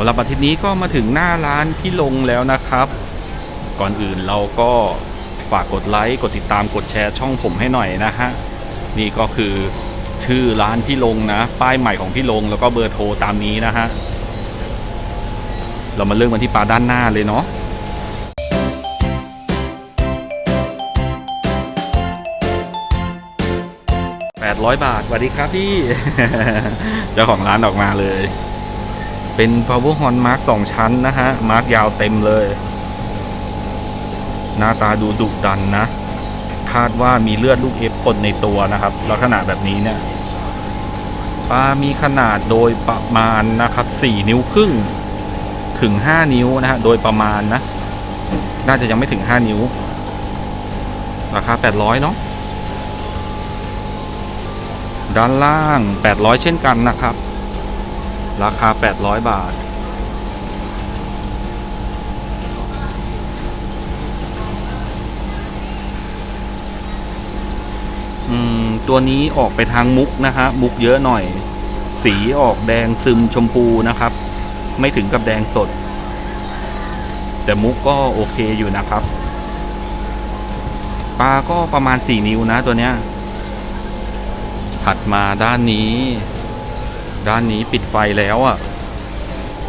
ำหรับอาทิตย์นี้ก็มาถึงหน้าร้านพี่ลงแล้วนะครับ ก่อนอื่นเราก็ฝากกดไลค์กดติดตามกดแชร์ช่องผมให้หน่อยนะฮะนี่ก็คือชื่อร้านพี่ลงนะ ป้ายใหม่ของพี่ลงแล้วก็เบอร์โทรตามนี้นะฮะเรามาเริ่มกันที่ปลาด้านหน้าเลยเนาะ800บาทสวัสดีครับพี่ เจ้าของร้านออกมาเลย เป็น Power Horn Mark 2 ชั้นนะฮะ มาร์กยาวเต็มเลย หน้าตาดูดุดันนะ คาดว่ามีเลือดลูกเอฟปนในตัวนะครับ ลักษณะแบบนี้เนี่ยปลามีขนาดโดยประมาณนะครับ 4 นิ้วครึ่ง ถึง 5 นิ้วนะฮะ โดยประมาณนะ น่าจะยังไม่ถึง 5 นิ้ว ราคา 800 เนาะด้านล่าง 800 เช่นกันนะครับ ราคา 800 บาท อืม ตัวนี้ออกไปทางมุกนะฮะ มุกเยอะหน่อย สีออกแดงซึมชมพูนะครับ ไม่ถึงกับแดงสด แต่มุกก็โอเคอยู่นะครับ ปลาก็ประมาณ 4 นิ้วนะตัวเนี้ย ถัดมาด้านนี้ ด้านนี้ปิดไฟแล้วอะ่ะ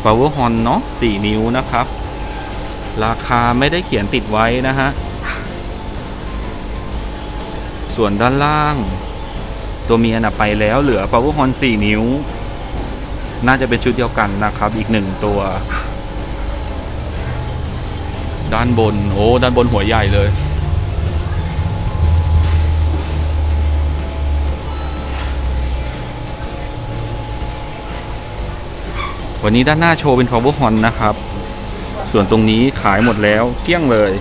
Power Horn เนาะ4นิ้วนะครับ ราคาไม่ได้เขียนติดไว้นะฮะ ส่วนด้านล่าง ตัวเมียน่ะไปแล้วเหลือ Power Horn 4 นิ้ว น่าจะเป็นชุดเดียวกันนะครับอีกหนึ่งตัว ด้านบน โอ้ ด้านบนหัวใหญ่เลย วันนี้ด้านหน้าโชว์เป็น power horn นะครับ ส่วนตรงนี้ขายหมดแล้วเกลี้ยงเลย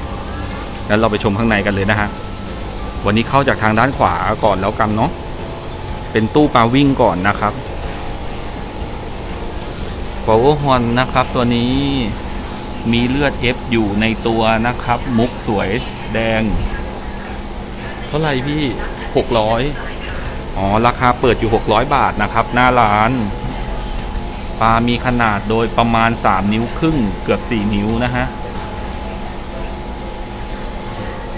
งั้นเราไปชมข้างในกันเลยนะฮะ วันนี้เข้าจากทางด้านขวาก่อนแล้วกันเนาะ เป็นตู้ปลาวิ่งก่อนนะครับ power horn นะครับ ตัวนี้มีเลือด F อยู่ในตัวนะครับ มุกสวยแดง เท่าไหร่พี่ 600 อ๋อ ราคาเปิดอยู่ 600 บาทนะครับ หน้าร้าน ปลามีขนาดโดยประมาณ 3 นิ้วครึ่งเกือบ 4 นิ้วนะฮะ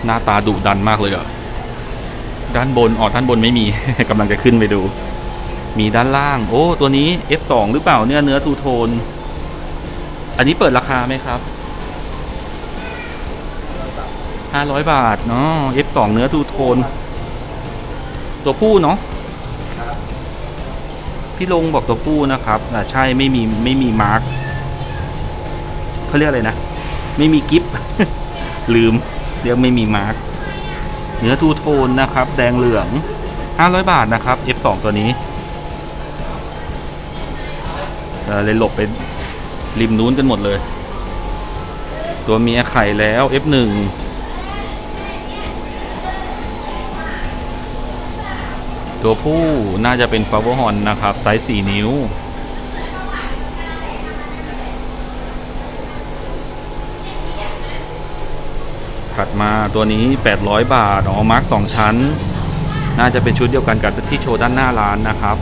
หน้าตาดุดันมากเลยอะด้านบน อ๋อ ด้านบนไม่มี กำลังจะขึ้นไปดู มีด้านล่าง โอ้ ตัวนี้ F2 หรือเปล่าเนี่ยเนื้อทูโทน อันนี้เปิดราคาไหมครับ 500 บาทเนาะ F2 เนื้อทูโทน ตัวผู้เนาะ พี่ลงบอกตัวผู้นะครับอ่ใช่ไม่มีไม่มีมาร์กเขาเรียกอะไรนะ ไม่มีกิฟลืม เรียกไม่มีมาร์กเนื้อทูโทนนะครับ แดงเหลือง 500 บาทนะครับ F2 ตัวนี้เออเลยหลบไปริมนู้นกันหมดเลย ตัวเมียไข่แล้ว F1 ตัวผู้น่าจะเป็นฟาเวอร์ฮอนนะครับ ไซส์4นิ้ว ถัดมาตัวนี้ 800 บาทอ๋อมาร์ก2ชั้น น่าจะเป็นชุดเดียวกันกับที่โชว์ด้านหน้าร้านนะครับ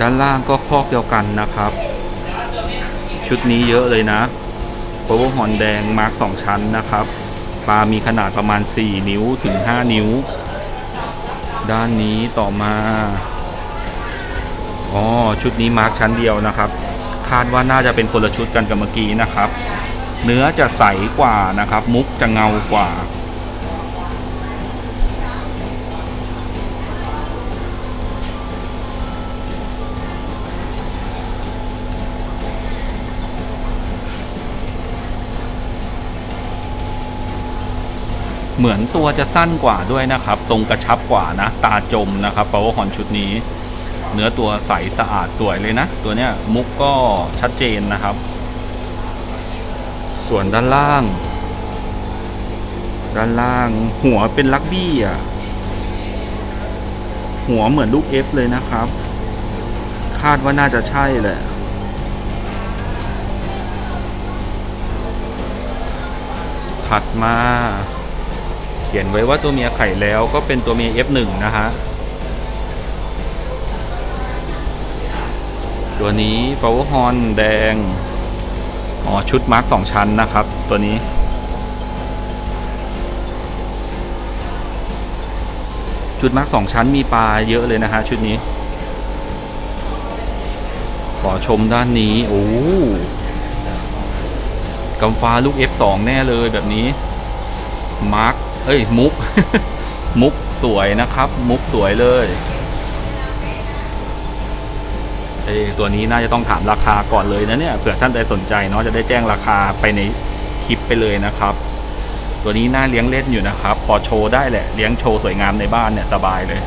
ด้านล่างก็คอกเดียวกันนะครับ ชุดนี้เยอะเลยนะ p o w e r h o r n แดงมาร์ก2ชั้นนะครับ ปลามีขนาดประมาณ 4 นิ้วถึง 5 นิ้ว ด้านนี้ต่อมาอ๋อชุดนี้มาร์กชั้นเดียวนะครับ คาดว่าน่าจะเป็นคนละชุดกันกับเมื่อกี้นะครับ เนื้อจะใสกว่านะครับ มุกจะเงากว่า เหมือนตัวจะสั้นกว่าด้วยนะครับ ทรงกระชับกว่านะ ตาจมนะครับ power horn ชุดนี้ เนื้อตัวใสสะอาดสวยเลยนะ ตัวเนี้ยมุกก็ชัดเจนนะครับ ส่วนด้านล่าง ด้านล่างหัวเป็นลักบี้อะหัวเหมือนลูกเอฟเลยนะครับ คาดว่าน่าจะใช่แหละถัดมา เขียนไว้ว่าตัวเมียไข่แล้วก็เป็นตัวเมีย F1 นะฮะ ตัวนี้ power horn แดง อ๋อ ชุดมาร์คสองชั้นนะครับ ตัวนี้ ชุดมาร์คสองชั้นมีปลาเยอะเลยนะฮะ ชุดนี้ ขอชมด้านนี้ โอ้กำฟ้าลูก F2 แน่เลยแบบนี้ มาร์ค เอ้ยมุก มุกสวยนะครับ มุกสวยเลยเอ้ตัวนี้น่าจะต้องถามราคาก่อนเลยนะเนี่ยเผื่อท่านใดสนใจเนาะจะได้แจ้งราคาไปในคลิปไปเลยนะครับ ตัวนี้น่าเลี้ยงเล่นอยู่นะครับ พอโชว์ได้แหละเลี้ยงโชว์สวยงามในบ้านเนี่ยสบายเลย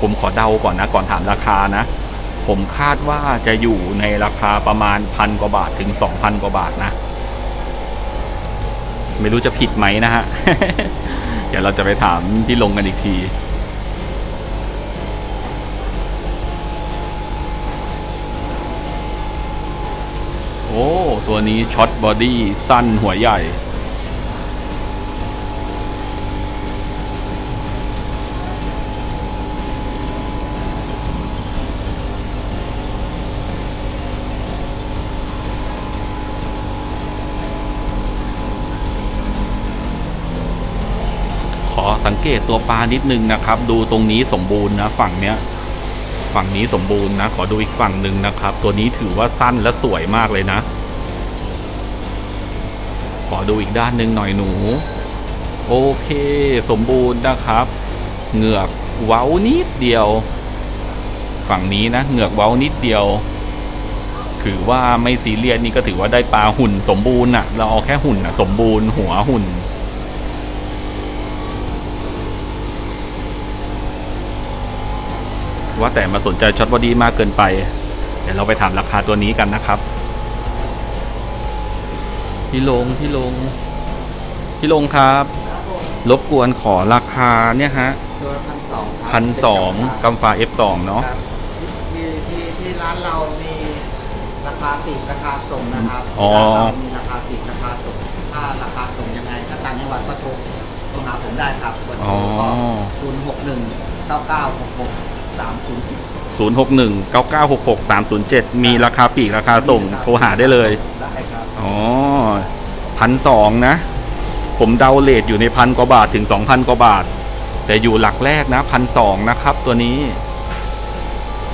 ผมขอเดาก่อนนะก่อนถามราคานะ ผมคาดว่าจะอยู่ในราคาประมาณพันกว่าบาทถึงสองพันกว่าบาทนะ ไม่รู้จะผิดไหมนะฮะ เดี๋ยวเราจะไปถามพี่ลงกันอีกที โอ้ ตัวนี้ช็อตบอดี้สั้นหัวใหญ่ สังเกตตัวปลานิดนึงนะครับ ดูตรงนี้สมบูรณ์นะฝั่งเนี้ยฝั่งนี้สมบูรณ์นะ ขอดูอีกฝั่งหนึ่งนะครับ ตัวนี้ถือว่าสั้นและสวยมากเลยนะ ขอดูอีกด้านหนึ่งหน่อยหนู โอเค สมบูรณ์นะครับ เหงือกเว้านิดเดียว ฝั่งนี้นะ เหงือกเว้านิดเดียว ถือว่าไม่ซีเรียสนี่ก็ถือว่าได้ปลาหุ่นสมบูรณ์น่ะเราเอาแค่หุ่นน่ะสมบูรณ์หัวหุ่น ว่าแต่มาสนใจช็อตบอดี้มากเกินไป เดี๋ยวเราไปถามราคาตัวนี้กันนะครับ พี่ลงพี่ลงพี่ลงครับ รบกวนขอราคาเนี่ยฮะตัวพันสองพันสองกำฟ้า F2 เนาะที่ที่ที่ร้านเรามีราคาปลีกราคาส่งนะครับอ๋อร้านเรามีราคาปลีกราคาส่งถ้าราคาส่งยังไงถ้าต่างจังหวัดก็โทรโทรหาผมได้ครับเบอร์โทรก็ศูนย์หกหนึ่งเก้าเก้าหกหก สามศูนย์เจ็ด061 9966 307 มีราคาปลีกราคาส่งโทรหาได้เลย ได้ครับอ๋อพันสองนะ ผมเดาเลทอยู่ในพันกว่าบาทถึงสองพันกว่าบาท แต่อยู่หลักแรกนะพันสองนะครับ ตัวนี้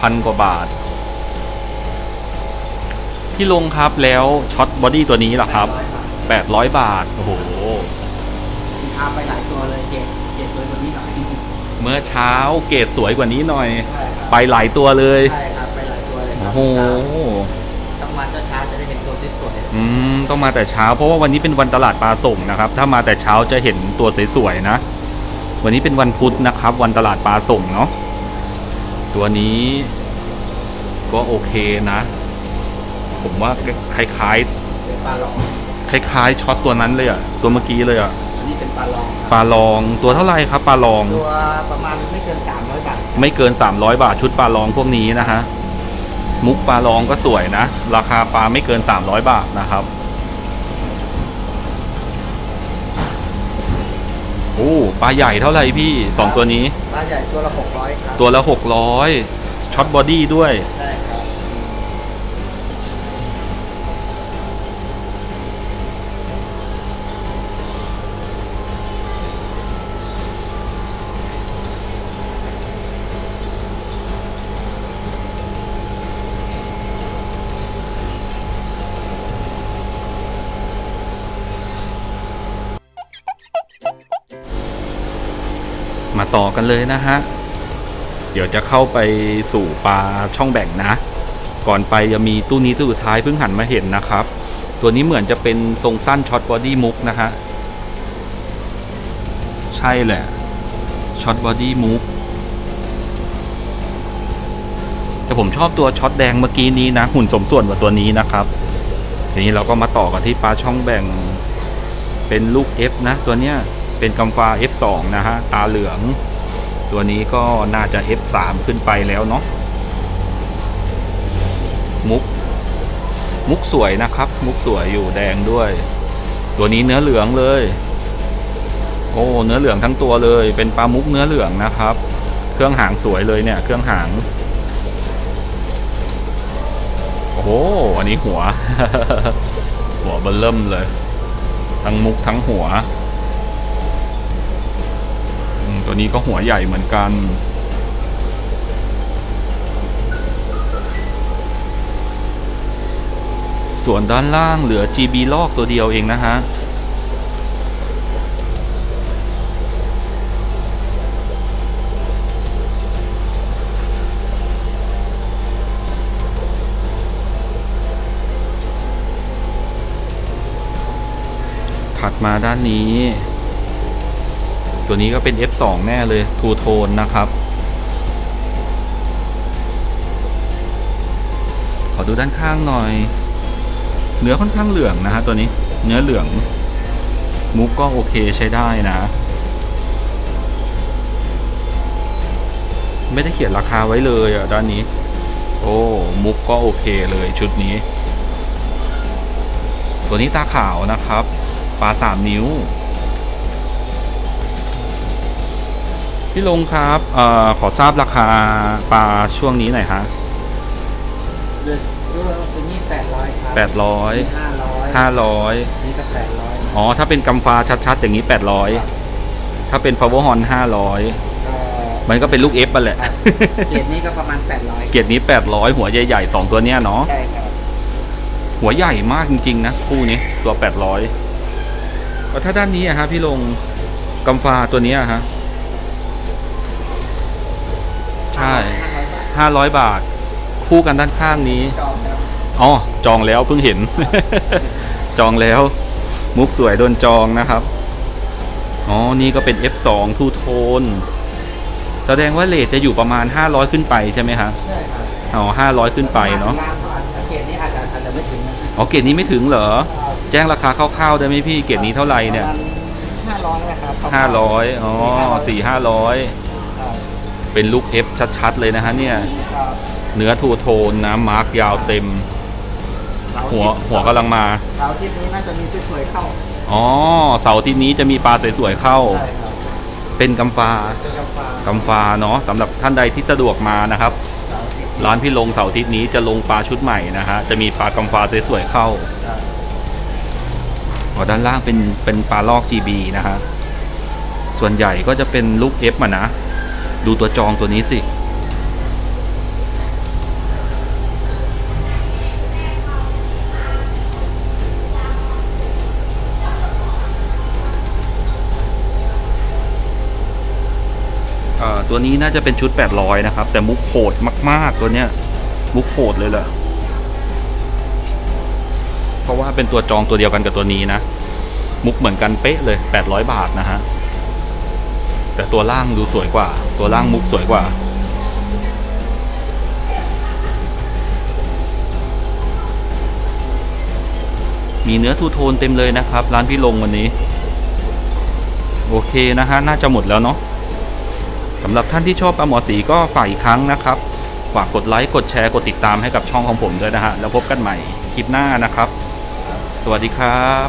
พันกว่าบาท ที่ลงครับแล้วช็อตบอดี้ตัวนี้ล่ะครับ 800 บาท โอ้โห พาไปหลายตัวเลยเจ็ดเจ็ดสวยกว่านี้หน่อย เมื่อเช้าเกรดสวยกว่านี้หน่อย ใช่ครับไปหลายตัวเลย ใช่ครับไปหลายตัวเลยครัโอ้โห ต้องมาเช้าๆจะได้เห็นตัวสวยๆอืมต้องมาแต่เช้าเพราะว่าวันนี้เป็นวันตลาดปลาส่งนะครับ ถ้ามาแต่เช้าจะเห็นตัวสวยๆนะ วันนี้เป็นวันพุธนะครับ วันตลาดปลาส่งเนาะตัวนี้ ก็โอเคนะ ผมว่าคล้ายเป็นปลาลองๆคล้ายๆช็อตตัวนั้นเลยอะตัวเมื่อกี้เลยอะอั นนี้เป็นปลาลองครับปลาลองตัวเท่าไหร่ครับปลาลองตัวประมาณไม่เกิน 300 บาทไม่เกิน 300 บาทชุดปลาลองพวกนี้นะฮะมุกปลาลองก็สวยนะ ราคาปลาไม่เกิน 300 บาทนะครับโอ้ปลาใหญ่เท่าไหร่พี่สองตัวนี้ ปลาใหญ่ตัวละ600ครับตัวละ600ช็อตบอดี้ด้วย ใช่ มาต่อกันเลยนะฮะ เดี๋ยวจะเข้าไปสู่ปลาช่องแบ่งนะ ก่อนไปจะมีตู้นี้ตู้สุดท้ายเพิ่งหันมาเห็นนะครับ ตัวนี้เหมือนจะเป็นทรงสั้นช็อตบอดี้มุกนะฮะ ใช่แหละช็อตบอดี้มุกแต่ผมชอบตัวช็อตแดงเมื่อกี้นี้นะ หุ่นสมส่วนกว่าตัวนี้นะครับ ทีนี้เราก็มาต่อกันที่ปลาช่องแบ่งเป็นลูก F นะ ตัวเนี้ย เป็นกัมฟา F2 นะฮะ ตาเหลือง ตัวนี้ก็น่าจะ F3 ขึ้นไปแล้วเนาะ มุก มุกสวยนะครับ มุกสวยอยู่แดงด้วย ตัวนี้เนื้อเหลืองเลย โอ้ เนื้อเหลืองทั้งตัวเลย เป็นปลามุกเนื้อเหลืองนะครับ เครื่องหางสวยเลยเนี่ย เครื่องหาง โอ้โห อันนี้หัว หัวเบิ่มเลย ทั้งมุกทั้งหัว ตัวนี้ก็หัวใหญ่เหมือนกัน ส่วนด้านล่างเหลือ GB ลอกตัวเดียวเองนะฮะถัดมาด้านนี้ ตัวนี้ก็เป็น F2 แน่เลยทูโทนนะครับ ขอดูด้านข้างหน่อย เนื้อค่อนข้างเหลืองนะฮะตัวนี้เนื้อเหลือง มุกก็โอเคใช้ได้นะ ไม่ได้เขียนราคาไว้เลยอะด้านนี้ โอ้มุกก็โอเคเลยชุดนี้ ตัวนี้ตาขาวนะครับปลาสามนิ้ว พี่ลงครับเอ่อขอทราบราคาปลาช่วงนี้หน่อยฮะเดือนเดือนตัวนี้แปดร้อยครับแปดร้อยห้าร้อยห้าร้อยนี่ก็แปดร้อยอ๋อ ถ้าเป็นกำฟ้าชัดๆ อย่างนี้แปดร้อยถ้าเป็นฟาวเวอร์ฮอนห้าร้อยก็มันก็เป็นลูกเอฟไปแหละครับเกรดนี้ก็ประมาณแปดร้อยเกียรตินี้แปดร้อยหัวใหญ่ๆสองตัวเนี้ยเนาะใช่ครับหัวใหญ่มากจริงๆนะคู่นี้ตัวแปดร้อยแล้วถ้าด้านนี้อะฮะพี่ลงกำฟ้าตัวเนี้ยฮะ ใช่ห้าร้อยบาทห้าร้อยบาท คู่กันด้านข้างนี้จองแล้วอ๋อ จองแล้วเพิ่งเห็น จองแล้ว มุกสวยโดนจองนะครับ อ๋อ นี่ก็เป็น F2 ทูโทน แสดงว่าเลทจะอยู่ประมาณ 500 ขึ้นไปใช่ไหมฮะใช่ครับอ๋อ500 ขึ้นไปเนาะร้เขาอาจจะเกรดนี้อาจจะอาจจะไม่ถึงนะอ๋อ เกรดนี้ไม่ถึงเหรอ แจ้งราคาคร่าวๆได้ไหมพี่ เกรดนี้เท่าไหร่เนี่ยห้าร้อยนะครับ500อ๋อ4 500ครับ เป็นลูก F ชัด ๆ เลยนะฮะเนี่ยครับเนื้อทูโทนนะมาร์กยาวเต็มเสาร์หัวอาทิตย์หัวกำลังมาเสาร์อาทิตย์นี้น่าจะมีสวยๆเข้าอ๋อเสาร์อาที่นี้จะมีปลาสวยๆเข้า ใช่ครับเป็นกำฟ้า เป็นกาแฟกำฟ้าเนาะสำหรับท่านใดที่สะดวกมานะครับ เสาร์อาทิตย์ร้านพี่ลงเสาร์อาทิตย์นี้จะลงปลาชุดใหม่นะฮะจะมีปลากำฟ้าสวยๆเข้า ครับอ๋อด้านล่างเป็นเป็นปลาลอก GB นะฮะ ส่วนใหญ่ก็จะเป็นลูก F มานะ ดูตัวจองตัวนี้สิอ่าตัวนี้น่าจะเป็นชุด 800 นะครับ แต่มุกโหดมาก ๆ ตัวเนี้ย มุกโหดเลยแหละเพราะว่าเป็นตัวจองตัวเดียวกันกับตัวนี้นะ มุกเหมือนกันเป๊ะเลย 800 บาทนะฮะ แต่ตัวล่างดูสวยกว่า ตัวล่างมุกสวยกว่า มีเนื้อทูโทนเต็มเลยนะครับ ร้านพี่ลงวันนี้ โอเคนะฮะ น่าจะหมดแล้วเนาะสำหรับท่านที่ชอบปลาหมอสีก็ฝากอีกครั้งนะครับ ฝากกดไลค์ กดแชร์ กดติดตามให้กับช่องของผมด้วยนะฮะ แล้วพบกันใหม่คลิปหน้านะครับ สวัสดีครับ